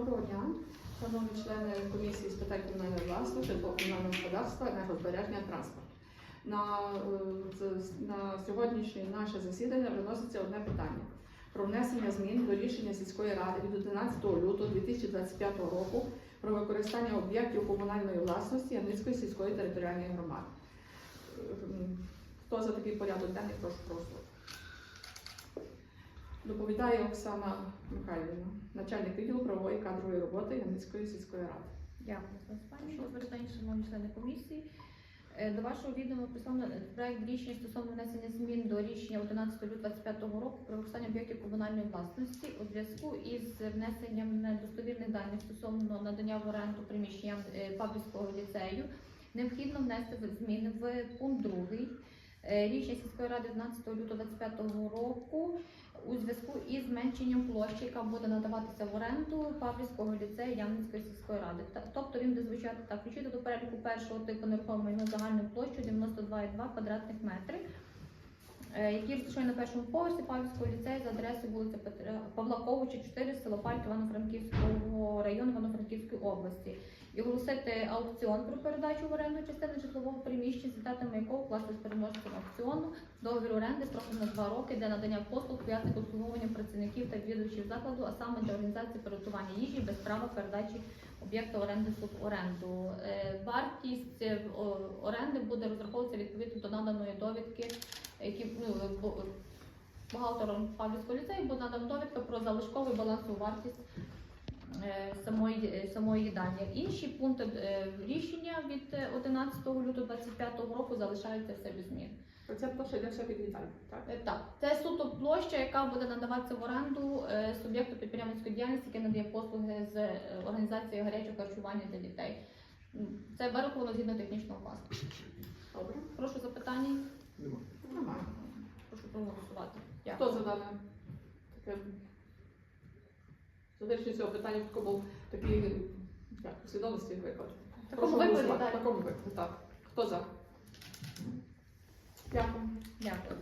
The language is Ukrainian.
Доброго дня, шановні члени комісії з питань комунальної власності, комунального господарства, енергозбереження транспорту. На, е, на сьогоднішнє наше засідання виноситься одне питання про внесення змін до рішення сільської ради від 11 лютого 2025 року про використання об'єктів комунальної власності Ямницької сільської територіальної громади. Е, Хто за такий порядок денний, прошу проголосувати. Доповідає Оксана Михайлівна, начальник відділу правової кадрової роботи Ямницької сільської ради. Дякую, пані Звертання, шановні члени комісії. Е, До вашого відома представлено проект рішення стосовно внесення змін до рішення 11 лютого 2025 року про використання об'єктів комунальної власності у зв'язку із внесенням недостовірних даних стосовно надання в оренду приміщенням е, Павлівського ліцею. Необхідно внести зміни в пункт 2 рішення сільської ради 12 лютого 2025 року у зв'язку із зменшенням площі, яка буде надаватися в оренду Павлівського ліцею Ямницької сільської ради. Та- Тобто він буде звучати так, включити до переліку першого типу нерухомого майна загальну площу 92,2 квадратних метри, е, які розташовані на першому поверсі Павлівського ліцею за адресою вулиця Павла Ковича, 4, село Пальк Івано-Франківського району Івано-Франківської області. І оголосити аукціон про передачу в оренду частини житлового приміщення, з датами якого вкласти з переможцем аукціону договір оренди строком на два роки для надання послуг пов'язаних обслуговуванням працівників та відвідувачів закладу, а саме для організації приготування їжі права передачі об'єкта оренди суборенду. Е, Вартість е, оренди буде розраховуватися відповідно до наданої довідки, які ну, бухгалтером Павлівського ліцею буде надана довідка про залишкову балансову вартість е, самої, е, самої їдання. Інші пункти е, рішення від е, 11 лютого 2025 року залишаються все без змін. Це площа йде все під вітальню, так? Е, Так, це суто площа, яка буде надаватися в оренду е, суб'єкту підприємницької діяльності, який надає послуги з е, організації гарячого харчування для дітей. Це вираховано згідно технічного класу. Добре. Прошу запитання. Нема. Немає. Прошу проголосувати. Хто Дякую. за дане таке? За цього питання був такий як, послідовності виклад. Такому Прошу голосувати. так. Такому викладі, так. Хто за? Дякую. Дякую.